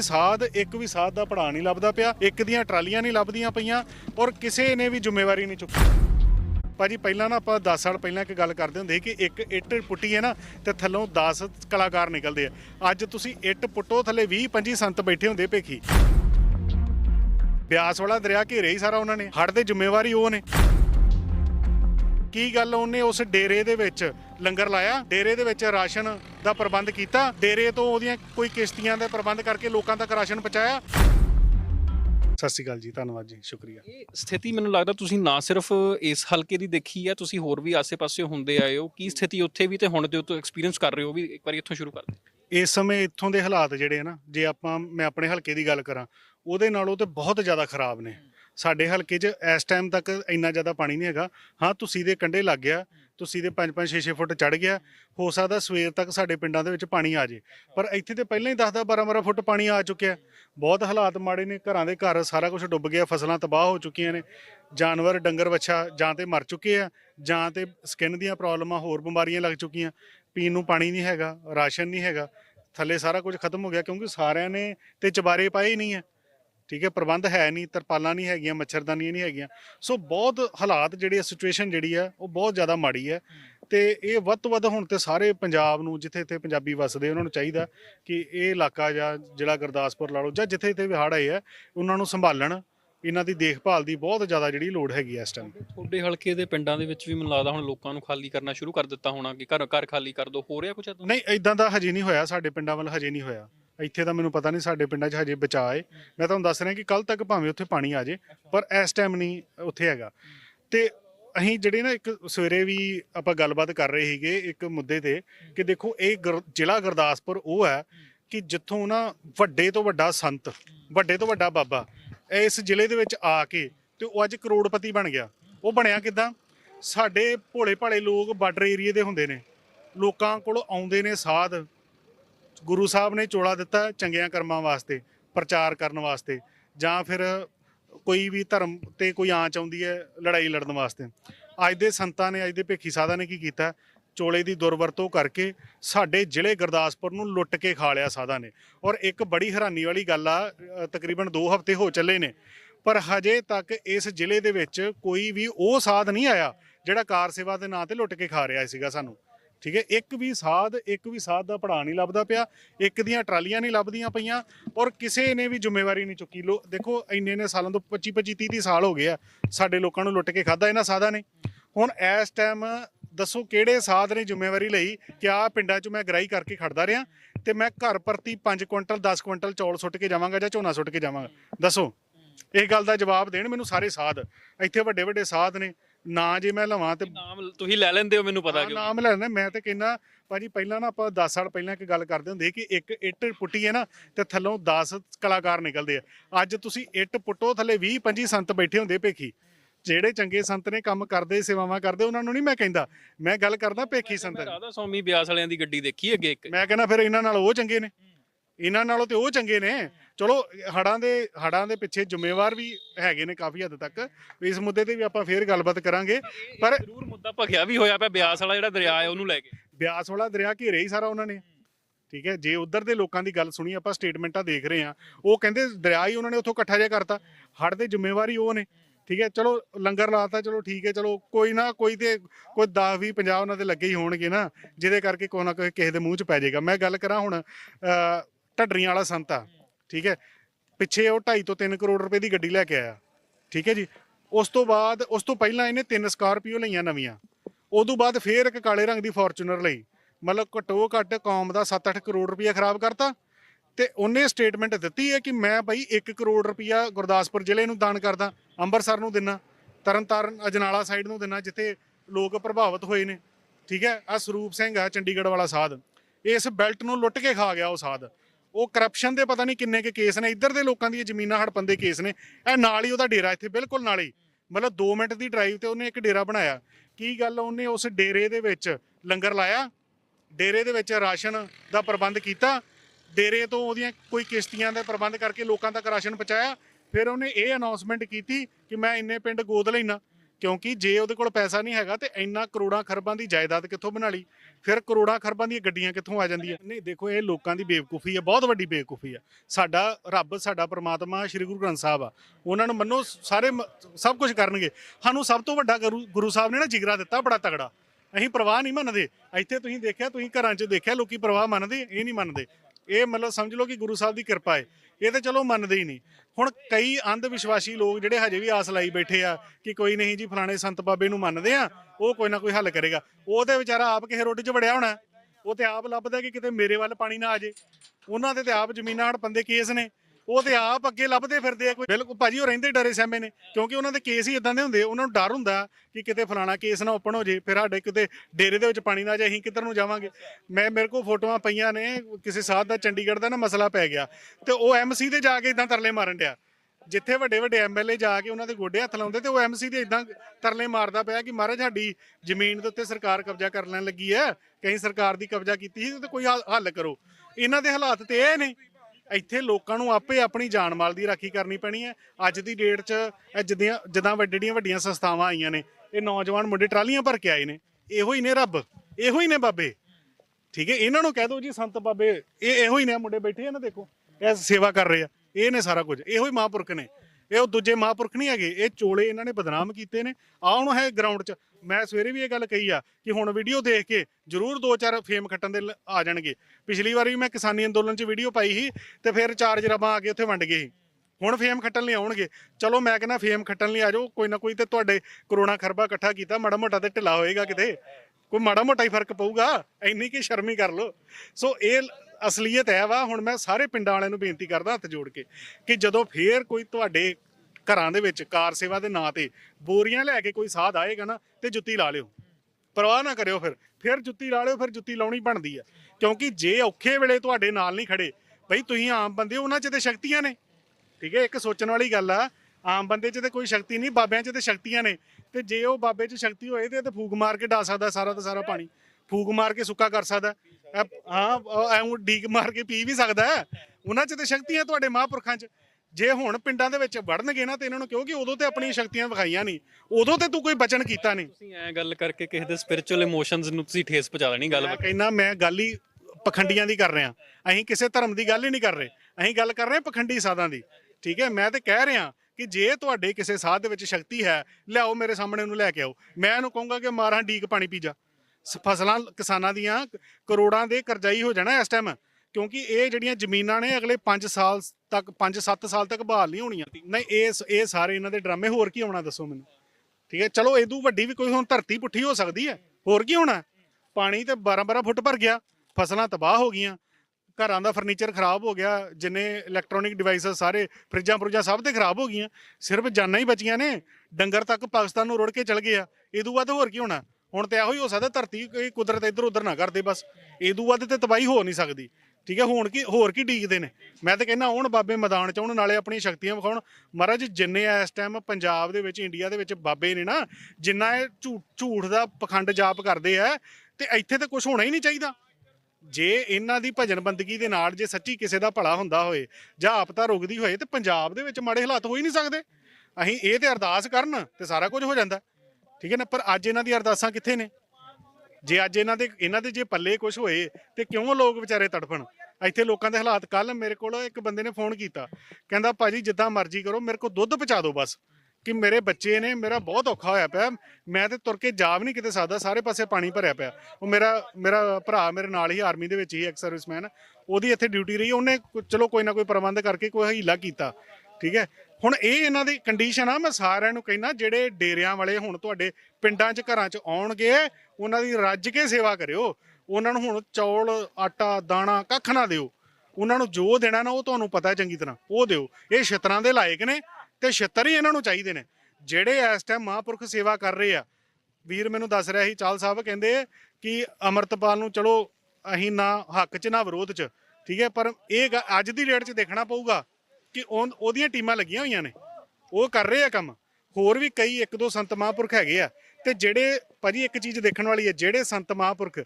ਸਾਧ ਇੱਕ ਵੀ ਸਾਧ ਦਾ ਪੜਾ ਨਹੀਂ ਲੱਭਦਾ ਪਿਆ, ਇੱਕ ਦੀਆਂ ਟਰਾਲੀਆਂ ਨਹੀਂ ਲੱਭਦੀਆਂ ਪਈਆਂ ਔਰ ਕਿਸੇ ਨੇ ਵੀ ਜ਼ਿੰਮੇਵਾਰੀ ਨਹੀਂ ਚੁੱਕੀ। ਭਾਜੀ, ਪਹਿਲਾਂ ਨਾ ਆਪਾਂ 10 ਸਾਲ ਪਹਿਲਾਂ ਇੱਕ ਗੱਲ ਕਰਦੇ ਹੁੰਦੇ ਸੀ ਕਿ ਇੱਕ ਇੱਟ ਪੁੱਟੀ ਹੈ ਨਾ ਤੇ ਥੱਲੋਂ 10 ਕਲਾਕਾਰ ਨਿਕਲਦੇ ਆ। ਅੱਜ ਤੁਸੀਂ ਇੱਟ ਪੁੱਟੋ, ਥੱਲੇ 20 25 ਸੰਤ ਬੈਠੇ ਹੁੰਦੇ ਭੇਖੀ। ਬਿਆਸ ਵਾਲਾ ਦਰਿਆ ਘੇਰੇ ਹੀ ਸਾਰਾ ਉਹਨਾਂ ਨੇ ਹੜ ਦੇ ਜ਼ਿੰਮੇਵਾਰੀ ਉਹ ਨੇ। ਕੀ ਗੱਲ ਉਹਨੇ ਉਸ ਡੇਰੇ ਦੇ ਵਿੱਚ ਲੰਗਰ ਲਾਇਆ? ਡੇਰੇ ਦੇ ਵਿੱਚ ਰਾਸ਼ਨ ਦਾ ਪ੍ਰਬੰਧ ਕੀਤਾ। ਡੇਰੇ ਤੋਂ ਉਹਦੀਆਂ ਕੋਈ ਕਿਸ਼ਤੀਆਂ ਦਾ ਪ੍ਰਬੰਧ ਕਰਕੇ ਲੋਕਾਂ ਤੱਕ ਰਾਸ਼ਨ ਪਹੁੰਚਾਇਆ। ਸਤਿ ਸ਼੍ਰੀ ਅਕਾਲ ਜੀ ਧੰਨਵਾਦ ਜੀ ਸ਼ੁਕਰੀਆ। ਇਹ ਸਥਿਤੀ ਮੈਨੂੰ ਲੱਗਦਾ ਤੁਸੀਂ ਨਾ ਸਿਰਫ ਇਸ ਹਲਕੇ ਦੀ ਦੇਖੀ ਹੈ ਤੁਸੀਂ ਹੋਰ ਵੀ ਆਸੇ-ਪਾਸੇ ਹੁੰਦੇ ਆਏ ਹੋ। ਕੀ ਸਥਿਤੀ ਉੱਥੇ ਵੀ ਤੇ ਹੁਣ ਦੇ ਉੱਤੇ ਐਕਸਪੀਰੀਅੰਸ ਕਰ ਰਹੇ ਹੋ ਵੀ ਇੱਕ ਵਾਰੀ ਇੱਥੋਂ ਸ਼ੁਰੂ ਕਰਦੇ ਇਸ ਸਮੇਂ ਇੱਥੋਂ ਦੇ ਹਾਲਾਤ ਜਿਹੜੇ ਆ ਨਾ ਜੇ ਆਪਾਂ ਮੈਂ ਆਪਣੇ ਹਲਕੇ ਦੀ ਗੱਲ ਕਰਾਂ ਉਹਦੇ ਨਾਲੋਂ ਤੇ ਬਹੁਤ ਜ਼ਿਆਦਾ ਖਰਾਬ ਨੇ। ਸਾਡੇ ਹਲਕੇ 'ਚ ਇਸ ਟਾਈਮ ਤੱਕ ਇੰਨਾ ਜ਼ਿਆਦਾ ਪਾਣੀ ਨਹੀਂ ਹੈਗਾ। ਹਾਂ, ਤੁਸੀਂ ਦੇ ਕੰਢੇ ਲੱਗ ਗਿਆ, ਤੁਸੀਂ ਦੇ 5-5 6-6 ਫੁੱਟ ਚੜ ਗਿਆ, ਹੋ ਸਕਦਾ ਸਵੇਰ ਤੱਕ ਸਾਡੇ ਪਿੰਡਾਂ ਦੇ ਵਿੱਚ ਪਾਣੀ ਆ ਜੇ। ਪਰ ਇੱਥੇ ਤੇ ਪਹਿਲਾਂ ਹੀ 10-10 12-12 ਫੁੱਟ ਪਾਣੀ ਆ ਚੁੱਕਿਆ। ਬਹੁਤ ਹਾਲਾਤ ਮਾੜੇ ਨੇ, ਘਰਾਂ ਦੇ ਘਰ ਸਾਰਾ ਕੁਝ ਡੁੱਬ ਗਿਆ, ਫਸਲਾਂ ਤਬਾਹ ਹੋ ਚੁੱਕੀਆਂ ਨੇ। ਜਾਨਵਰ, ਡੰਗਰ ਵੱਛਾ ਜਾਂ ਤੇ ਮਰ ਚੁੱਕੇ ਆ, ਜਾਂ ਤੇ ਸਕਿਨ ਦੀਆਂ ਪ੍ਰੋਬਲਮਾਂ ਹੋਰ ਬਿਮਾਰੀਆਂ ਲੱਗ ਚੁੱਕੀਆਂ। ਪੀਣ ਨੂੰ ਪਾਣੀ ਨਹੀਂ ਹੈਗਾ, ਰਾਸ਼ਨ ਨਹੀਂ ਹੈਗਾ। ਥੱਲੇ ਸਾਰਾ ਕੁਝ ਖਤਮ ਹੋ ਗਿਆ ਕਿਉਂਕਿ ਸਾਰਿਆਂ ਨੇ ਤੇ ਚਬਾਰੇ ਪਾਏ ਹੀ ਨਹੀਂ ਹੈ ਠੀਕ ਹੈ ਪ੍ਰਬੰਧ ਹੈ ਨਹੀਂ ਤਰਪਾਲਾਂ ਨਹੀਂ ਹੈਗੀਆਂ ਮੱਛਰਦਾਨੀਆਂ ਨਹੀਂ ਹੈਗੀਆਂ। ਸੋ ਬਹੁਤ ਹਾਲਾਤ ਜਿਹੜੀ ਸਿਚੁਏਸ਼ਨ ਜਿਹੜੀ ਆ ਉਹ ਬਹੁਤ ਜ਼ਿਆਦਾ ਮਾੜੀ ਹੈ ਤੇ ਇਹ ਵੱਧ ਤੋਂ ਵੱਧ ਹੁਣ ਤੇ ਸਾਰੇ ਪੰਜਾਬ ਨੂੰ ਜਿੱਥੇ ਇੱਥੇ ਪੰਜਾਬੀ ਵਸਦੇ ਉਹਨਾਂ ਨੂੰ ਚਾਹੀਦਾ ਕਿ ਇਹ ਇਲਾਕਾ ਜਾਂ ਜ਼ਿਲ੍ਹਾ ਗੁਰਦਾਸਪੁਰ ਲਾ ਲਓ ਜਾਂ ਜਿੱਥੇ ਇੱਥੇ ਵੀ ਹੜ੍ਹ ਆਏ ਆ ਉਹਨਾਂ ਨੂੰ ਸੰਭਾਲਣ ਇਹਨਾਂ ਦੀ ਦੇਖਭਾਲ ਦੀ ਬਹੁਤ ਜ਼ਿਆਦਾ ਜਿਹੜੀ ਲੋੜ ਹੈਗੀ ਆ ਇਸ ਟਾਈਮ ਤੁਹਾਡੇ ਹਲਕੇ ਦੇ ਪਿੰਡਾਂ ਦੇ ਵਿੱਚ ਵੀ ਮੈਨੂੰ ਲੱਗਦਾ ਹੁਣ ਲੋਕਾਂ ਨੂੰ ਖਾਲੀ ਕਰਨਾ ਸ਼ੁਰੂ ਕਰ ਦਿੱਤਾ ਹੋਣਾ ਕਿ ਘਰ ਘਰ ਖਾਲੀ ਕਰ ਦਿਓ ਹੋ ਰਿਹਾ ਕੁਝ ਨਹੀਂ ਇਦਾਂ ਦਾ ਹਜੇ ਨਹੀਂ ਹੋਇਆ ਸਾਡੇ ਪਿੰਡਾਂ ਵੱਲ ਹਜੇ ਨਹੀਂ ਹੋਇਆ। ਇੱਥੇ ਤਾਂ ਮੈਨੂੰ ਪਤਾ ਨਹੀਂ ਸਾਡੇ ਪਿੰਡਾਂ 'ਚ ਹਜੇ ਬਚਾਅ ਏ ਮੈਂ ਤੁਹਾਨੂੰ ਦੱਸ ਰਿਹਾ ਕਿ ਕੱਲ ਤੱਕ ਭਾਵੇਂ ਉੱਥੇ ਪਾਣੀ ਆ ਜੇ, ਪਰ ਇਸ ਟਾਈਮ ਨਹੀਂ ਉੱਥੇ ਹੈਗਾ। ਤੇ ਅਸੀਂ ਜਿਹੜੇ ਨਾ ਇੱਕ ਸਵੇਰੇ ਵੀ ਆਪਾਂ ਗੱਲਬਾਤ ਕਰ ਰਹੇ ਸੀਗੇ ਇੱਕ ਮੁੱਦੇ ਤੇ ਕਿ ਦੇਖੋ ਇਹ ਗੁਰ- ਜ਼ਿਲ੍ਹਾ ਗੁਰਦਾਸਪੁਰ ਉਹ ਹੈ ਕਿ ਜਿੱਥੋਂ ਨਾ ਵੱਡੇ ਤੋਂ ਵੱਡਾ ਸੰਤ, ਵੱਡੇ ਤੋਂ ਵੱਡਾ ਬਾਬਾ ਇਸ ਜ਼ਿਲ੍ਹੇ ਦੇ ਵਿੱਚ ਆ ਕੇ ਤੇ ਉਹ ਅੱਜ ਕਰੋੜਪਤੀ ਬਣ ਗਿਆ। ਉਹ ਬਣਿਆ ਕਿਦਾਂ? ਸਾਡੇ ਭੋਲੇ ਭਾਲੇ ਲੋਕ ਬਾਰਡਰ ਏਰੀਏ ਦੇ ਹੁੰਦੇ ਨੇ। ਲੋਕਾਂ ਕੋਲ ਆਉਂਦੇ ਨੇ ਸਾਧ। ਗੁਰੂ ਸਾਹਿਬ ਨੇ ਚੋਲਾ ਦਿੱਤਾ ਚੰਗਿਆਂ ਕਰਮਾਂ ਵਾਸਤੇ, ਪ੍ਰਚਾਰ ਕਰਨ ਵਾਸਤੇ, ਜਾਂ ਫਿਰ ਕੋਈ ਵੀ ਧਰਮ ਤੇ ਕੋਈ ਆਂਚ ਆਉਂਦੀ ਹੈ ਲੜਾਈ ਲੜਨ ਵਾਸਤੇ। ਅੱਜ ਦੇ ਸੰਤਾਂ ਨੇ, ਅੱਜ ਦੇ ਭੇਖੀ ਸਾਧਾਂ ਨੇ ਕੀ ਕੀਤਾ? ਚੋਲੇ ਦੀ ਦੁਰਵਰਤੋਂ ਕਰਕੇ ਸਾਡੇ ਜ਼ਿਲ੍ਹੇ ਗੁਰਦਾਸਪੁਰ ਨੂੰ ਲੁੱਟ ਕੇ ਖਾ ਲਿਆ ਸਾਧਾ ਨੇ। ਔਰ ਇੱਕ ਬੜੀ ਹੈਰਾਨੀ ਵਾਲੀ ਗੱਲ ਆ ਤਕਰੀਬਨ 2 ਹਫ਼ਤੇ ਹੋ ਚੱਲੇ ਨੇ। ਪਰ ਹਜੇ ਤੱਕ ਇਸ ਜ਼ਿਲ੍ਹੇ ਦੇ ਵਿੱਚ ਕੋਈ ਵੀ ਉਹ ਸਾਧ ਨਹੀਂ ਆਇਆ, ਜਿਹੜਾ ਕਾਰ ਸੇਵਾ ਦੇ ਨਾਂ ਤੇ ਲੁੱਟ ਕੇ ਖਾ ਰਿਹਾ ਸੀਗਾ ਸਾਨੂੰ। ਠੀਕ ਹੈ, ਇੱਕ ਵੀ ਸਾਧ, ਇੱਕ ਵੀ ਸਾਧ ਦਾ ਪੜਾ ਨਹੀਂ ਲੱਭਦਾ ਪਿਆ, ਇੱਕ ਦੀਆਂ ਟਰਾਲੀਆਂ ਨਹੀਂ ਲੱਭਦੀਆਂ ਪਈਆਂ ਔਰ ਕਿਸੇ ਨੇ ਵੀ ਜ਼ਿੰਮੇਵਾਰੀ ਨਹੀਂ ਚੁੱਕੀ। ਲੋ, ਦੇਖੋ, ਇੰਨੇ ਨੇ ਸਾਲਾਂ ਤੋਂ 25 25 30 30 ਸਾਲ ਹੋ ਗਏ ਆ ਸਾਡੇ ਲੋਕਾਂ ਨੂੰ ਲੁੱਟ ਕੇ ਖਾਦਾ ਇਹਨਾਂ ਸਾਧਾਂ ਨੇ। ਹੁਣ ਇਸ ਟਾਈਮ ਦੱਸੋ ਕਿਹੜੇ ਸਾਧ ਨੇ ਜ਼ਿੰਮੇਵਾਰੀ ਲਈ ਕਿ ਆ ਪਿੰਡਾਂ 'ਚ ਮੈਂ ਗਰਾਈ ਕਰਕੇ ਖੜਦਾ ਰਿਹਾ ਤੇ ਮੈਂ ਘਰ ਪ੍ਰਤੀ 5 ਕੁਇੰਟਲ 10 ਕੁਇੰਟਲ ਚੌਲ ਸੁੱਟ ਕੇ ਜਾਵਾਂਗਾ ਜਾਂ ਝੋਨਾ ਸੁੱਟ ਕੇ ਜਾਵਾਂਗਾ? ਦੱਸੋ। ਇਹ ਗੱਲ ਦਾ ਜਵਾਬ ਦੇਣ ਮੈਨੂੰ ਸਾਰੇ ਸਾਧ। ਇੱਥੇ ਵੱਡੇ ਵੱਡੇ ਸਾਧ ਨੇ। ਨਾ ਜੇ ਮੈਂ ਲਵਾਂ ਤੇ ਨਾਮ ਤੁਸੀਂ ਲੈ ਲੈਂਦੇ ਹੋ ਮੈਨੂੰ ਪਤਾ ਹਾਂ, ਕਿ ਨਾਮ ਲੈਣਾ ਮੈਂ ਤੇ ਕਹਿੰਦਾ ਭਾਜੀ ਪਹਿਲਾਂ ਨਾ ਆਪਾਂ 10 ਸਾਲ ਪਹਿਲਾਂ ਇੱਕ ਗੱਲ ਕਰਦੇ ਹੁੰਦੇ ਸੀ ਕਿ ਇੱਕ ਇੱਟ ਪੁੱਟੀ ਹੈ ਨਾ ਤੇ ਥੱਲੋਂ 10 ਕਲਾਕਾਰ ਨਿਕਲਦੇ ਆ। ਅੱਜ ਤੁਸੀਂ ਇੱਟ ਪੁੱਟੋ ਥੱਲੇ 20 25 ਸੰਤ ਬੈਠੇ ਹੁੰਦੇ ਭੇਖੀ ਜਿਹੜੇ ਚੰਗੇ ਸੰਤ ਨੇ ਕੰਮ ਕਰਦੇ ਸੇਵਾਵਾਂ ਕਰਦੇ ਉਹਨਾਂ ਨੂੰ ਨਹੀਂ ਮੈਂ ਕਹਿੰਦਾ। ਮੈਂ ਗੱਲ ਕਰਦਾ ਭੇਖੀ ਸੰਤ ਮੈਂ ਦੀ। ਰਾਧਾ ਸੌਮੀ ਬਿਆਸ ਵਾਲਿਆਂ ਦੀ ਗੱਡੀ ਦੇਖੀ ਅੱਗੇ ਇੱਕ। ਮੈਂ ਕਹਿੰਦਾ ਫਿਰ ਇਹਨਾਂ ਨਾਲ ਉਹ ਚੰਗੇ ਨੇ। ਇਹਨਾਂ ਨਾਲੋਂ ਤੇ ਉਹ ਚੰਗੇ ਨੇ। ਚਲੋ ਹੜਾਂ ਦੇ ਹੜਾਂ ਦੇ ਪਿੱਛੇ ਜ਼ਿੰਮੇਵਾਰ ਵੀ ਹੈਗੇ ਨੇ ਕਾਫੀ ਹੱਦ ਤੱਕ। ਇਸ ਮੁੱਦੇ ਤੇ ਵੀ ਆਪਾਂ ਫੇਰ ਗੱਲਬਾਤ ਕਰਾਂਗੇ। ਪਰ ਜ਼ਰੂਰ ਮੁੱਦਾ ਭਖਿਆ ਵੀ ਹੋਇਆ ਪਿਆ ਬਿਆਸ ਵਾਲਾ ਜਿਹੜਾ ਦਰਿਆ ਹੈ ਉਹਨੂੰ ਲੈ ਕੇ। ਬਿਆਸ ਵਾਲਾ ਦਰਿਆ ਘੇਰੇ ਹੀ ਸਾਰਾ ਉਹਨਾਂ ਨੇ। ਠੀਕ ਹੈ ਜੇ ਉਧਰ ਦੇ ਲੋਕਾਂ ਦੀ ਗੱਲ ਸੁਣੀ ਆਪਾਂ ਸਟੇਟਮੈਂਟਾਂ ਦੇਖ ਰਹੇ ਆ ਉਹ ਕਹਿੰਦੇ ਦਰਿਆ ਹੀ ਉਹਨਾਂ ਨੇ ਉੱਥੋਂ ਇਕੱਠਾ ਜਿਹਾ ਕਰਤਾ। ਹੜ ਦੇ ਜ਼ਿੰਮੇਵਾਰੀ ਉਹ ਨੇ। ਠੀਕ ਹੈ ਚਲੋ ਲੰਗਰ ਲਾਤਾ ਚਲੋ ਠੀਕ ਹੈ ਚਲੋ ਕੋਈ ਨਾ ਕੋਈ ਤੇ ਕੋਈ 10 20 50 ਉਹਨਾਂ ਦੇ ਲੱਗੇ ਹੀ ਹੋਣਗੇ ਨਾ। ਜਿਹਦੇ ਕਰਕੇ ਕੋਈ ਨਾ ਕੋਈ ਕਿਸੇ ਦੇ ਮੂੰਹ 'ਚ ਪੈ ਜਾਏਗਾ। ਮੈਂ ਗੱਲ ਕਰਾਂ ਹੁਣ ਢੱਡਰੀਆਂ ਵਾਲਾ ਸੰਤ ਆ, ਠੀਕ ਹੈ? ਪਿੱਛੇ ਉਹ 2.5 ਤੋਂ 3 ਕਰੋੜ ਰੁਪਏ ਦੀ ਗੱਡੀ ਲੈ ਕੇ ਆਇਆ, ਠੀਕ ਹੈ ਜੀ? ਉਸ ਤੋਂ ਬਾਅਦ, ਉਸ ਤੋਂ ਪਹਿਲਾਂ ਇਹਨੇ ਤਿੰਨ ਸਕਾਰਪੀਓ ਲਈਆਂ ਨਵੀਆਂ। ਉਦੋਂ ਬਾਅਦ ਫੇਰ ਇੱਕ ਕਾਲੇ ਰੰਗ ਦੀ ਫੋਰਚੂਨਰ ਲਈ। ਮਤਲਬ ਘੱਟੋ ਘੱਟ ਕੌਮ ਦਾ 7-8 ਕਰੋੜ ਰੁਪਇਆ ਖਰਾਬ ਕਰਤਾ ਤੇ ਉਹਨੇ ਸਟੇਟਮੈਂਟ ਦਿੱਤੀ ਹੈ ਕਿ ਮੈਂ ਭਾਈ 1 ਕਰੋੜ ਰੁਪਇਆ ਗੁਰਦਾਸਪੁਰ ਜ਼ਿਲ੍ਹੇ ਨੂੰ ਦਾਨ ਕਰਦਾ, ਅੰਮ੍ਰਿਤਸਰ ਨੂੰ ਦਿਨਾ, ਤਰਨਤਾਰਨ, ਅਜਨਾਲਾ ਸਾਈਡ ਨੂੰ ਦਿਨਾ, ਜਿੱਥੇ ਲੋਕ ਪ੍ਰਭਾਵਿਤ ਹੋਏ ਨੇ, ਠੀਕ ਹੈ? ਆ ਸਰੂਪ ਸਿੰਘ ਆ, ਚੰਡੀਗੜ੍ਹ ਵਾਲਾ ਸਾਧ। ਇਸ ਬੈਲਟ ਨੂੰ ਲੁੱਟ ਕੇ ਖਾ ਗਿਆ ਉਹ ਸਾਧ। ਉਹ ਕਰਪਸ਼ਨ ਦੇ ਪਤਾ ਨਹੀਂ ਕਿੰਨੇ ਕੇ ਕੇਸ ਨੇ, ਇੱਧਰ ਦੇ ਲੋਕਾਂ ਦੀਆਂ ਜ਼ਮੀਨਾਂ ਹੜਪਣ ਦੇ ਕੇਸ ਨੇ, ਇਹ ਨਾਲ ਹੀ ਉਹਦਾ ਡੇਰਾ ਇੱਥੇ ਬਿਲਕੁਲ ਨਾਲ ਹੀ। ਮਤਲਬ 2 ਮਿੰਟ ਦੀ ਡਰਾਈਵ ਤੇ ਉਹਨੇ ਇੱਕ ਡੇਰਾ ਬਣਾਇਆ। ਕੀ ਗੱਲ ਉਹਨੇ ਉਸ ਡੇਰੇ ਦੇ ਵਿੱਚ ਲੰਗਰ ਲਾਇਆ, ਡੇਰੇ ਦੇ ਵਿੱਚ ਰਾਸ਼ਨ ਦਾ ਪ੍ਰਬੰਧ ਕੀਤਾ, ਡੇਰੇ ਤੋਂ ਉਹਦੀਆਂ ਕੋਈ ਕਿਸ਼ਤੀਆਂ ਦੇ ਪ੍ਰਬੰਧ ਕਰਕੇ ਲੋਕਾਂ ਤੱਕ ਰਾਸ਼ਨ ਪਹੁੰਚਾਇਆ, ਫਿਰ ਉਹਨੇ ਇਹ ਅਨਾਉਂਸਮੈਂਟ ਕੀਤੀ ਕਿ ਮੈਂ ਇੰਨੇ ਪਿੰਡ ਗੋਦ ਲੈਣਾ ਕਿਉਂਕਿ ਜੇ ਉਹਦੇ ਕੋਲ ਪੈਸਾ ਨਹੀਂ ਹੈਗਾ ਤੇ ਇੰਨਾ ਕਰੋੜਾਂ ਖਰਬਾਂ ਦੀ ਜਾਇਦਾਦ ਕਿੱਥੋਂ ਬਣਾ ਲਈ? ਫਿਰ ਕਰੋੜਾਂ ਖਰਬਾਂ ਦੀਆਂ ਗੱਡੀਆਂ ਕਿੱਥੋਂ ਆ ਜਾਂਦੀਆਂ? ਨਹੀਂ, ਦੇਖੋ, ਇਹ ਲੋਕਾਂ ਦੀ ਬੇਵਕੂਫੀ ਹੈ, ਬਹੁਤ ਵੱਡੀ ਬੇਵਕੂਫੀ ਹੈ। ਸਾਡਾ ਰੱਬ, ਸਾਡਾ ਪ੍ਰਮਾਤਮਾ ਸ੍ਰੀ ਗੁਰੂ ਗ੍ਰੰਥ ਸਾਹਿਬ ਆ। ਉਹਨਾਂ ਨੂੰ ਮੰਨੋ, ਸਾਰੇ ਸਭ ਕੁਝ ਕਰਨਗੇ। ਸਾਨੂੰ ਸਭ ਤੋਂ ਵੱਡਾ ਗੁਰੂ ਗੁਰੂ ਸਾਹਿਬ ਨੇ ਨਾ ਜਿਗਰਾ ਦਿੱਤਾ ਬੜਾ ਤਗੜਾ ਅਸੀਂ ਪ੍ਰਵਾਹ ਨਹੀਂ ਮੰਨਦੇ। ਇੱਥੇ ਤੁਸੀਂ ਦੇਖਿਆ, ਤੁਸੀਂ ਘਰਾਂ 'ਚ ਦੇਖਿਆ, ਲੋਕੀ ਪ੍ਰਵਾਹ ਮੰਨਦੇ, ਇਹ ਨਹੀਂ ਮੰਨਦੇ। ਇਹ ਮਤਲਬ ਸਮਝ ਲਓ ਕਿ ਗੁਰੂ ਸਾਹਿਬ ਦੀ ਕਿਰਪਾ ਹੈ। ਇਹ ਤਾਂ ਚਲੋ ਮੰਨਦੇ ਹੀ ਨਹੀਂ। ਹੁਣ ਕਈ ਅੰਧ ਵਿਸ਼ਵਾਸੀ ਲੋਕ ਜਿਹੜੇ ਹਜੇ ਵੀ ਆਸ ਲਾਈ ਬੈਠੇ ਆ ਕਿ ਕੋਈ ਨਹੀਂ ਜੀ, ਫਲਾਣੇ ਸੰਤ ਬਾਬੇ ਨੂੰ ਮੰਨਦੇ ਆ, ਉਹ ਕੋਈ ਨਾ ਕੋਈ ਹੱਲ ਕਰੇਗਾ। ਉਹ ਤੇ ਵਿਚਾਰਾ ਆਪ ਕਿਸੇ ਰੋਡ 'ਚ ਵੜਿਆ ਹੋਣਾ। ਉਹ ਤੇ ਆਪ ਲੱਭਦਾ ਕਿ ਕਿਤੇ ਮੇਰੇ ਵੱਲ ਪਾਣੀ ਨਾ ਆ ਜੇ। ਉਹਨਾਂ ਦੇ ਤੇ ਆਪ ਜ਼ਮੀਨਾਂ ਹੜਪਣ ਦੇ ਕੇਸ ਨੇ। ਉਹ ਤੇ ਆਪ ਅੱਗੇ ਲੱਭਦੇ ਫਿਰਦੇ ਆ ਕੋਈ। ਬਿਲਕੁਲ, ਭਾਜੀ, ਉਹ ਰਹਿੰਦੇ ਡਰੇ ਸਹਿਮੇ ਨੇ, ਕਿਉਂਕਿ ਉਹਨਾਂ ਦੇ ਕੇਸ ਹੀ ਇਦਾਂ ਦੇ ਹੁੰਦੇ ਉਹਨਾਂ ਨੂੰ ਡਰ ਹੁੰਦਾ ਕਿ ਕਿਤੇ ਫਲਾਣਾ ਕੇਸ ਨਾ ਓਪਨ ਹੋ ਜੇ, ਫਿਰ ਸਾਡੇ ਕਿਤੇ ਡੇਰੇ ਦੇ ਵਿੱਚ ਪਾਣੀ ਨਾ ਆ ਜਾਏ, ਅਸੀਂ ਕਿੱਧਰ ਨੂੰ ਜਾਵਾਂਗੇ? ਮੈਂ, ਮੇਰੇ ਕੋਲ ਫੋਟੋਆਂ ਪਈਆਂ ਨੇ, ਕਿਸੇ ਸਾਧ ਦਾ, ਚੰਡੀਗੜ੍ਹ ਦਾ ਨਾ ਮਸਲਾ ਪੈ ਗਿਆ। ਤੇ ਉਹ ਐਮਸੀ ਤੇ ਜਾ ਕੇ ਇਦਾਂ ਤਰਲੇ ਮਾਰਨ ਡਿਆ। ਜਿੱਥੇ ਵੱਡੇ ਵੱਡੇ ਐਮਐਲਏ ਜਾ ਕੇ ਉਹਨਾਂ ਦੇ ਗੋਡੇ ਹੱਥ ਲਾਉਂਦੇ ਤੇ ਉਹ ਐਮਸੀ ਦੇ ਇਦਾਂ ਤਰਲੇ ਮਾਰਦਾ ਪਿਆ ਕਿ ਮਹਾਰਾਜ, ਸਾਡੀ ਜ਼ਮੀਨ ਦੇ ਉੱਤੇ ਸਰਕਾਰ ਕਬਜ਼ਾ ਕਰ ਲੈਣ ਲੱਗੀ ਹੈ। ਕਹੀਂ ਸਰਕਾਰ ਦੀ ਕਬਜ਼ਾ ਕੀਤੀ ਸੀ ਤੇ ਕੋਈ ਹੱਲ- ਹੱਲ ਕਰੋ। ਇਹਨਾਂ ਦੇ ਹਾਲਾਤ ਤੇ ਇਹ ਨੇ ਇੱਥੇ ਲੋਕਾਂ ਨੂੰ ਆਪੇ ਆਪਣੀ ਜਾਨ ਮਾਲ ਦੀ ਰਾਖੀ ਕਰਨੀ ਪੈਣੀ ਹੈ। ਅੱਜ ਦੀ ਡੇਟ 'ਚ ਇਹ ਜਿੱਦਾਂ ਜਿੱਦਾਂ ਵੱਡੀਆਂ ਵੱਡੀਆਂ ਸੰਸਥਾਵਾਂ ਆਈਆਂ ਨੇ, ਇਹ ਨੌਜਵਾਨ ਮੁੰਡੇ ਟਰਾਲੀਆਂ ਭਰ ਕੇ ਆਏ ਨੇ। ਇਹੋ ਹੀ ਨੇ ਰੱਬ, ਇਹੋ ਹੀ ਨੇ ਬਾਬੇ। ਠੀਕ ਹੈ, ਇਹਨਾਂ ਨੂੰ ਕਹਿ ਦਿਓ ਜੀ ਸੰਤ ਬਾਬੇ, ਇਹ ਇਹੋ ਹੀ ਨੇ ਮੁੰਡੇ ਬੈਠੇ ਆ ਨਾ ਦੇਖੋ, ਇਹ ਸੇਵਾ ਕਰ ਰਹੇ ਆ, ਇਹ ਨੇ ਸਾਰਾ ਕੁਝ, ਇਹੋ ਹੀ ਮਹਾਂਪੁਰਖ ਨੇ। ਇਹ ਉਹ ਦੂਜੇ ਮਹਾਂਪੁਰਖ ਨਹੀਂ ਹੈਗੇ, ਇਹ ਚੋਲੇ ਇਹਨਾਂ ਨੇ ਬਦਨਾਮ ਕੀਤੇ ਨੇ। ਆ ਹੁਣ ਹੈ ਗਰਾਊਂਡ 'ਚ। ਮੈਂ ਸਵੇਰੇ ਵੀ ਇਹ ਗੱਲ ਕਹੀ ਆ ਕਿ ਹੁਣ ਵੀਡੀਓ ਦੇਖ ਕੇ ਜਰੂਰ ਦੋ ਚਾਰ ਫੇਮ ਖੱਟਣ ਦੇ ਲ- ਆ ਜਾਣਗੇ। ਪਿਛਲੀ ਵਾਰੀ ਵੀ ਮੈਂ ਕਿਸਾਨੀ ਅੰਦੋਲਨ 'ਚ ਵੀਡੀਓ ਪਾਈ ਸੀ ਤੇ ਫਿਰ ਚਾਰ ਜਰਾਬਾਂ ਆ ਕੇ ਉੱਥੇ ਵੰਡ ਗਏ ਸੀ। ਹੁਣ ਫੇਮ ਖੱਟਣ ਲਈ ਆਉਣਗੇ। ਚਲੋ ਮੈਂ ਕਹਿੰਦਾ ਫੇਮ ਖੱਟਣ ਲਈ ਆ ਜਾਓ, ਕੋਈ ਨਾ ਕੋਈ ਤੇ ਤੁਹਾਡੇ ਕਰੋਨਾ ਖਰਬਾ ਇਕੱਠਾ ਕੀਤਾ, ਮਾੜਾ ਮੋਟਾ ਤੇ ਢਿੱਲਾ ਹੋਏਗਾ ਕਿਤੇ। ਕੋਈ ਮਾੜਾ ਮੋਟਾ ਹੀ ਫ਼ਰਕ ਪਊਗਾ, ਇੰਨੀ ਕੀ ਸ਼ਰਮੀ ਕਰ ਲੋ ਸੋ ਇਹ ਅਸਲੀਅਤ ਹੈ ਵਾ ਹੁਣ ਮੈਂ ਸਾਰੇ ਪਿੰਡਾਂ ਵਾਲਿਆਂ ਨੂੰ ਬੇਨਤੀ ਕਰਦਾ ਹੱਥ ਜੋੜ ਕੇ ਕਿ ਜਦੋਂ ਫੇਰ ਕੋਈ ਤੁਹਾਡੇ ਘਰਾਂ ਦੇ ਵਿੱਚ ਕਾਰ ਸੇਵਾ ਦੇ ਨਾਂ ਤੇ ਬੋਰੀਆਂ ਲੈ ਕੇ ਕੋਈ ਸਾਧ ਆਏਗਾ ਨਾ ਤੇ ਜੁੱਤੀ ਲਾ ਲਿਓ। ਪਰਵਾਹ ਨਾ ਕਰਿਓ ਫਿਰ। ਫਿਰ ਜੁੱਤੀ ਲਾ ਲਿਓ ਫਿਰ ਜੁੱਤੀ ਲਾਉਣੀ ਬਣਦੀ ਆ। ਕਿਉਂਕਿ ਜੇ ਔਖੇ ਵੇਲੇ ਤੁਹਾਡੇ ਨਾਲ ਨਹੀਂ ਖੜੇ ਬਈ ਤੁਸੀਂ ਆਮ ਬੰਦੇ ਹੋ, ਉਹਨਾਂ 'ਚ ਤੇ ਸ਼ਕਤੀਆਂ ਨੇ। ਠੀਕ ਹੈ ਇੱਕ ਸੋਚਣ ਵਾਲੀ ਗੱਲ ਆ ਆਮ ਬੰਦੇ 'ਚ ਤੇ ਕੋਈ ਸ਼ਕਤੀ ਨਹੀਂ ਬਾਬਿਆਂ 'ਚ ਤੇ ਸ਼ਕਤੀਆਂ ਨੇ। ਤੇ ਜੇ ਉਹ ਬਾਬੇ 'ਚ ਸ਼ਕਤੀ ਹੋਏ ਤੇ ਤੇ ਫੂਕ ਮਾਰ ਕੇ ਡਾ ਸਕਦਾ ਸਾਰਾ ਦਾ ਸਾਰਾ ਪਾਣੀ। ਫੂਕ ਮਾਰ ਕੇ ਸੁੱਕਾ ਕਰ ਸਕਦਾ। ਇਹ- ਹਾਂ ਐਉਂ ਡੀਕ ਮਾਰ ਕੇ ਪੀ ਵੀ ਸਕਦਾ ਹੈ। ਉਹਨਾਂ 'ਚ ਤੇ ਸ਼ਕਤੀਆਂ ਤੁਹਾਡੇ ਮਹਾਂਪੁਰਖਾਂ 'ਚ। ਜੇ ਹੁਣ ਪਿੰਡਾਂ ਦੇ ਵਿੱਚ ਵੜਨਗੇ ਨਾ ਤੇ ਇਹਨਾਂ ਨੂੰ ਕਿਉਂਕਿ ਉਦੋਂ ਤੇ ਆਪਣੀਆਂ ਸ਼ਕਤੀਆਂ ਵਿਖਾਈਆਂ ਨਹੀਂ ਉਦੋਂ ਤੇ ਤੂੰ ਕੋਈ ਬਚਨ ਕੀਤਾ ਨਹੀਂ। ਤੁਸੀਂ ਐ ਗੱਲ ਕਰਕੇ ਕਿਸੇ ਦੇ ਸਪਿਰਚੁਅਲ ਇਮੋਸ਼ਨਸ ਨੂੰ ਤੁਸੀਂ ਠੇਸ ਪਹੁੰਚਾ ਲੈਣੀ ਗੱਲ ਮੈਂ ਕਹਿੰਦਾ ਮੈਂ ਗੱਲ ਹੀ ਪਖੰਡੀਆਂ ਦੀ ਕਰ ਰਿਹਾ। ਅਸੀਂ ਕਿਸੇ ਧਰਮ ਦੀ ਗੱਲ ਹੀ ਨਹੀਂ ਕਰ ਰਹੇ। ਅਸੀਂ ਗੱਲ ਕਰ ਰਹੇ ਹਾਂ ਪਖੰਡੀ ਸਾਧਾਂ ਦੀ। ਠੀਕ ਹੈ ਮੈਂ ਤੇ ਕਹਿ ਰਿਹਾ ਕਿ ਜੇ ਤੁਹਾਡੇ ਕਿਸੇ ਸਾਧ ਦੇ ਵਿੱਚ ਸ਼ਕਤੀ ਹੈ ਲਿਆਓ ਮੇਰੇ ਸਾਹਮਣੇ ਉਹਨੂੰ ਲੈ ਕੇ ਆਓ। ਮੈਂ ਇਹਨੂੰ ਕਹੂੰਗਾ ਕਿ ਮਾਰਾਂ ਡੀਕ ਪਾਣੀ ਪੀ ਜਾ। ਫਸਲਾਂ ਕਿਸਾਨਾਂ ਦੀਆਂ ਕਰੋੜਾਂ ਦੇ ਕਰਜ਼ਾਈ ਹੋ ਜਾਣਾ ਇਸ ਟਾਈਮ ਕਿਉਂਕਿ ਇਹ ਜਿਹੜੀਆਂ ਜ਼ਮੀਨਾਂ ਨੇ ਅਗਲੇ 5 ਸਾਲ ਤੱਕ 5-7 ਸਾਲ ਤੱਕ ਬਹਾਲ ਨਹੀਂ ਹੋਣੀਆਂ। ਨਹੀਂ, ਇਹ ਇਹ ਸਾਰੇ ਇਹਨਾਂ ਦੇ ਡਰਾਮੇ, ਹੋਰ ਕੀ ਹੋਣਾ ਦੱਸੋ ਮੈਨੂੰ? ਠੀਕ ਹੈ, ਚਲੋ ਇਦੋਂ ਵੱਡੀ ਵੀ ਕੋਈ ਹੁਣ ਧਰਤੀ ਪੁੱਠੀ ਹੋ ਸਕਦੀ ਹੈ। ਹੋਰ ਕੀ ਹੋਣਾ? ਪਾਣੀ ਤੇ 12-12 ਫੁੱਟ ਭਰ ਗਿਆ, ਫਸਲਾਂ ਤਬਾਹ ਹੋ ਗਈਆਂ, ਘਰਾਂ ਦਾ ਫਰਨੀਚਰ ਖਰਾਬ ਹੋ ਗਿਆ, ਜਿੰਨੇ ਇਲੈਕਟ੍ਰੋਨਿਕ ਡਿਵਾਈਸਸ ਸਾਰੇ ਫਰਿੱਜਾਂ ਫਰੂਜਾਂ ਸਭ ਤੇ ਖਰਾਬ ਹੋ ਗਈਆਂ, ਸਿਰਫ ਜਾਨਾਂ ਹੀ ਬਚੀਆਂ ਨੇ, ਡੰਗਰ ਤੱਕ ਪਾਕਿਸਤਾਨ ਨੂੰ ਰੁੜ ਕੇ ਚਲ ਗਏ ਆ। ਇਦੋਂ ਬਾਅਦ ਹੋਰ ਕੀ ਹੋਣਾ? ਹੁਣ ਤੇ ਇਹੋ ਹੀ ਹੋ ਸਕਦਾ ਧਰਤੀ ਕੋਈ ਕੁਦਰਤ ਇੱਧਰ ਉੱਧਰ ਨਾ ਕਰਦੇ ਬਸ। ਇਦੋਂ ਵੱਧ ਤੇ ਤਬਾਹੀ ਹੋ ਨਹੀਂ ਸਕਦੀ। ਠੀਕ ਹੈ, ਹੁਣ ਕੀ, ਹੋਰ ਕੀ ਡੀਕਦੇ ਨੇ? ਮੈਂ ਤਾਂ ਕਹਿੰਦਾ ਹੁਣ ਬਾਬੇ ਮੈਦਾਨ ਚ ਆਉਣ, ਨਾਲੇ ਆਪਣੀਆਂ ਸ਼ਕਤੀਆਂ ਵਿਖਾਉਣ। ਮਹਾਰਾਜ ਜਿੰਨੇ ਇਸ ਟਾਈਮ ਪੰਜਾਬ ਦੇ ਵਿੱਚ ਇੰਡੀਆ ਦੇ ਵਿੱਚ ਬਾਬੇ ਨੇ ਨਾ, ਜਿੰਨਾ ਇਹ ਝੂਠ ਝੂਠ ਦਾ ਪਖੰਡ ਜਾਪ ਕਰਦੇ ਆ, ਤੇ ਇੱਥੇ ਤਾਂ ਕੁਝ ਹੋਣਾ ਹੀ ਨਹੀਂ ਚਾਹੀਦਾ। ਜੇ ਇਹਨਾਂ ਦੀ ਭਜਨ ਬੰਦਗੀ ਦੇ ਨਾਲ ਜੇ ਸੱਚੀ ਕਿਸੇ ਦਾ ਭਲਾ ਹੁੰਦਾ ਹੋਏ, ਜਾਂ ਆਪਤਾ ਰੁਕਦੀ ਹੋਏ, ਤੇ ਪੰਜਾਬ ਦੇ ਵਿੱਚ ਮਾੜੇ ਹਾਲਾਤ ਹੋ ਹੀ ਨਹੀਂ ਸਕਦੇ। ਅਸੀਂ ਇਹ ਤੇ ਅਰਦਾਸ ਕਰਨ ਤੇ ਸਾਰਾ ਕੁਝ ਹੋ ਜਾਂਦਾ। ਠੀਕ ਹੈ ਨਾ? ਪਰ ਅੱਜ ਇਹਨਾਂ ਦੀ ਅਰਦਾਸਾਂ ਕਿੱਥੇ ਨੇ? ਜੇ ਅੱਜ ਇਹਨਾਂ ਦੇ ਇਹਨਾਂ ਦੇ ਜੇ ਪੱਲੇ ਕੁਝ ਹੋਏ, ਤੇ ਕਿਉਂ ਲੋਕ ਵਿਚਾਰੇ ਤੜਫਣ? ਇੱਥੇ ਲੋਕਾਂ ਦੇ ਹਾਲਾਤ ਕੱਲ ਮੇਰੇ ਕੋਲ ਇੱਕ ਬੰਦੇ ਨੇ ਫੋਨ ਕੀਤਾ। ਕਹਿੰਦਾ, ਭਾਜੀ, ਜਿੱਦਾਂ ਮਰਜ਼ੀ ਕਰੋ, ਮੇਰੇ ਕੋਲ ਦੁੱਧ ਪਹੁੰਚਾ ਦਿਓ ਬਸ। ਕਿ ਮੇਰੇ ਬੱਚੇ ਨੇ, ਮੇਰਾ ਬਹੁਤ ਔਖਾ ਹੋਇਆ ਪਿਆ। ਮੈਂ ਤੇ ਤੁਰ ਕੇ ਜਾ ਵੀ ਨਹੀਂ ਕਿਤੇ ਸਕਦਾ, ਸਾਰੇ ਪਾਸੇ ਪਾਣੀ ਭਰਿਆ ਪਿਆ। ਉਹ ਮੇਰਾ ਮੇਰਾ ਭਰਾ ਮੇਰੇ ਨਾਲ ਹੀ ਆਰਮੀ ਦੇ ਵਿੱਚ ਹੀ ਇੱਕ ਸਰਵਿਸਮੈਨ ਉਹਦੀ ਇੱਥੇ ਡਿਊਟੀ ਰਹੀ, ਉਹਨੇ ਚਲੋ ਕੋਈ ਨਾ ਕੋਈ ਪ੍ਰਬੰਧ ਕਰਕੇ ਕੋਈ ਹੀਲਾ ਕੀਤਾ। ਠੀਕ ਹੈ? ਹੁਣ ਇਹ ਇਹਨਾਂ ਦੀ ਕੰਡੀਸ਼ਨ ਆ, ਮੈਂ ਸਾਰਿਆਂ ਨੂੰ ਕਹਿੰਦਾ, ਜਿਹੜੇ ਡੇਰਿਆਂ ਵਾਲੇ ਹੁਣ ਤੁਹਾਡੇ ਪਿੰਡਾਂ 'ਚ ਘਰਾਂ 'ਚ ਆਉਣਗੇ, ਉਹਨਾਂ ਦੀ ਰੱਜ ਕੇ ਸੇਵਾ ਕਰਿਓ। ਉਹਨਾਂ ਨੂੰ ਹੁਣ ਚੌਲ, ਆਟਾ, ਦਾਣਾ ਕੱਖ ਨਾ ਦਿਓ। ਉਹਨਾਂ ਨੂੰ ਜੋ ਦੇਣਾ ਨਾ, ਉਹ ਤੁਹਾਨੂੰ ਪਤਾ ਚੰਗੀ ਤਰ੍ਹਾਂ, ਉਹ ਦਿਓ। ਇਹ ਛਿੱਤਰਾਂ ਦੇ ਲਾਇਕ ਨੇ ਤੇ ਛਿੱਤਰ ਹੀ ਇਹਨਾਂ ਨੂੰ ਚਾਹੀਦੇ ਨੇ। ਜਿਹੜੇ ਇਸ ਟਾਈਮ ਮਹਾਂਪੁਰਖ ਸੇਵਾ ਕਰ ਰਹੇ ਆ, ਵੀਰ ਮੈਨੂੰ ਦੱਸ ਰਿਹਾ ਸੀ, ਚਾਲ ਸਾਹਿਬ ਕਹਿੰਦੇ ਕਿ ਅਮਰਤਪਾਲ ਨੂੰ ਚਲੋ, ਅਸੀਂ ਨਾ ਹੱਕ 'ਚ ਨਾ ਵਿਰੋਧ 'ਚ, ਠੀਕ ਹੈ, ਪਰ ਇਹ ਗ- ਅੱਜ ਦੀ ਡੇਟ 'ਚ ਦੇਖਣਾ ਪਊਗਾ। ਕਿ ਉਹ- ਉਹਦੀਆਂ ਟੀਮਾਂ ਲੱਗੀਆਂ ਹੋਈਆਂ ਨੇ। ਉਹ ਕਰ ਰਹੇ ਆ ਕੰਮ। ਹੋਰ ਵੀ ਕਈ ਇੱਕ ਦੋ ਸੰਤ ਮਹਾਂਪੁਰਖ ਹੈਗੇ ਆ। ਤੇ ਜਿਹੜੇ ਭਾਜੀ ਇੱਕ ਚੀਜ਼ ਦੇਖਣ ਵਾਲੀ ਹੈ ਜਿਹੜੇ ਸੰਤ ਮਹਾਂਪੁਰਖ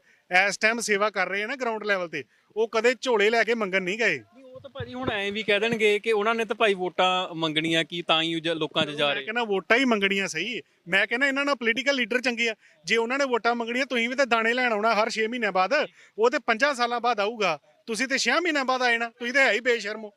ਇਸ ਟਾਈਮ ਸੇਵਾ ਕਰ ਰਹੇ ਆ ਨਾ ਗਰਾਊਂਡ ਲੈਵਲ ਤੇ ਉਹ ਕਦੇ ਝੋਲੇ ਲੈ ਕੇ ਮੰਗਣ ਨਹੀਂ ਗਏ। ਉਹ ਤਾਂ ਭਾਜੀ ਹੁਣ ਐਂ ਵੀ ਕਹਿ ਦੇਣਗੇ ਕਿ ਉਹਨਾਂ ਨੇ ਤਾਂ ਭਾਈ ਵੋਟਾਂ ਮੰਗਣੀਆਂ ਕੀ ਤਾਂ ਹੀ ਜ- ਲੋਕਾਂ 'ਚ ਜਾ ਮੈਂ ਰਹੇ। ਕਹਿੰਦਾ ਵੋਟਾਂ ਹੀ ਮੰਗਣੀਆਂ ਸਹੀ। ਮੈਂ ਕਹਿੰਦਾ ਇਹਨਾਂ ਨਾਲ ਪੋਲੀਟੀਕਲ ਲੀਡਰ ਚੰਗੇ ਆ। ਜੇ ਉਹਨਾਂ ਨੇ ਵੋਟਾਂ ਮੰਗਣੀਆਂ ਤੁਸੀਂ ਵੀ ਤਾਂ ਦਾਣੇ ਲੈਣ ਆਉਣਾ ਹਰ 6 ਮਹੀਨਿਆਂ ਬਾਅਦ। ਉਹ ਤੇ 5 ਸਾਲਾਂ ਬਾਅਦ ਆਊਗਾ। ਤੁਸੀਂ ਤੇ 6 ਮਹੀਨਿਆਂ ਬਾਅਦ ਆਏ ਨਾ ਤੁਸੀਂ ਤੇ ਹੈ ਹੀ ਬੇਸ਼ਰਮੋ